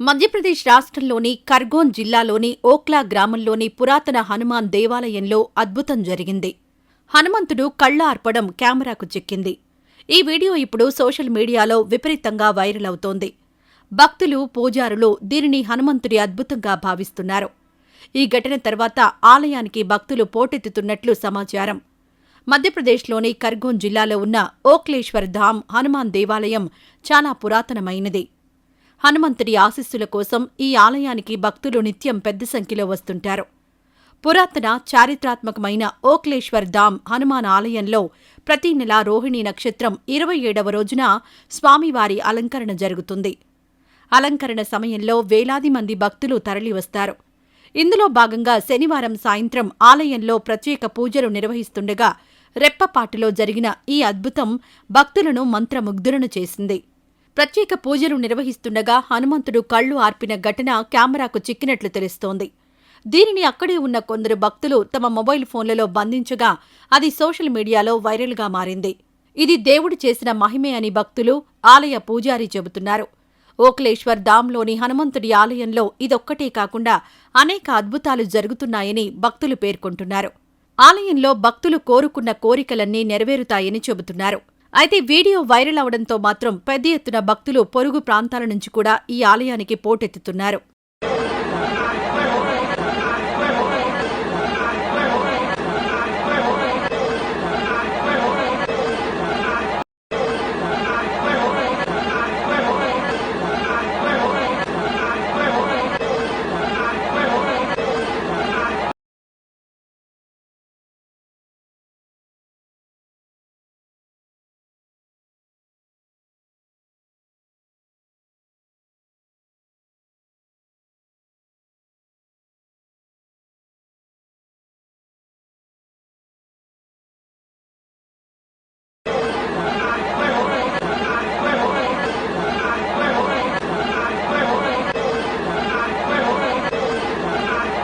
మధ్యప్రదేశ్ రాష్ట్రంలోని ఖర్గోన్ జిల్లాలోని ఓక్లా గ్రామంలోని పురాతన హనుమాన్ దేవాలయంలో అద్భుతం జరిగింది. హనుమంతుడు కళ్ళ అర్పడం కెమెరాకు చిక్కింది. ఈ వీడియో ఇప్పుడు సోషల్ మీడియాలో విపరీతంగా వైరల్ అవుతోంది. భక్తులు పూజారులు దీనిని హనుమంతుడి అద్భుతంగా భావిస్తున్నారు. ఈ ఘటన తర్వాత ఆలయానికి భక్తులు పోటెత్తుతున్నట్లు సమాచారం. మధ్యప్రదేశ్లోని ఖర్గోన్ జిల్లాలో ఉన్న ఓక్లేశ్వర్ ధామ్ హనుమాన్ దేవాలయం చాలా పురాతనమైనది. హనుమంతుడి ఆశీస్సుల కోసం ఈ ఆలయానికి భక్తులు నిత్యం పెద్ద సంఖ్యలో వస్తుంటారు. పురాతన చారిత్రాత్మకమైన ఓక్లేశ్వర్ ధామ్ హనుమాన్ ఆలయంలో ప్రతి నెల రోహిణి నక్షత్రం ఇరవై ఏడవ రోజున స్వామివారి అలంకరణ జరుగుతుంది. అలంకరణ సమయంలో వేలాది మంది భక్తులు తరలివస్తారు. ఇందులో భాగంగా శనివారం సాయంత్రం ఆలయంలో ప్రత్యేక పూజలు నిర్వహిస్తుండగా రెప్పపాటులో జరిగిన ఈ అద్భుతం భక్తులను మంత్రముగ్ధులను చేసింది. ప్రత్యేక పూజలు నిర్వహిస్తుండగా హనుమంతుడు కళ్ళు ఆర్పిన ఘటన కెమెరాకు చిక్కినట్లు తెలుస్తోంది. దీనిని అక్కడే ఉన్న కొందరు భక్తులు తమ మొబైల్ ఫోన్లలో బంధించగా అది సోషల్ మీడియాలో వైరల్గా మారింది. ఇది దేవుడు చేసిన మహిమే అని భక్తులు ఆలయ పూజారి చెబుతున్నారు. ఓక్లేశ్వర్ ధామ్లోని హనుమంతుడి ఆలయంలో ఇదొక్కటే కాకుండా అనేక అద్భుతాలు జరుగుతున్నాయని భక్తులు పేర్కొంటున్నారు. ఆలయంలో భక్తులు కోరుకున్న కోరికలన్నీ నెరవేరుతాయని చెబుతున్నారు. అయితే వీడియో వైరల్ అవడంతో మాత్రం పెద్ద ఎత్తున భక్తులు పొరుగు ప్రాంతాల నుంచి కూడా ఈ ఆలయానికి పోటెత్తుతున్నారు.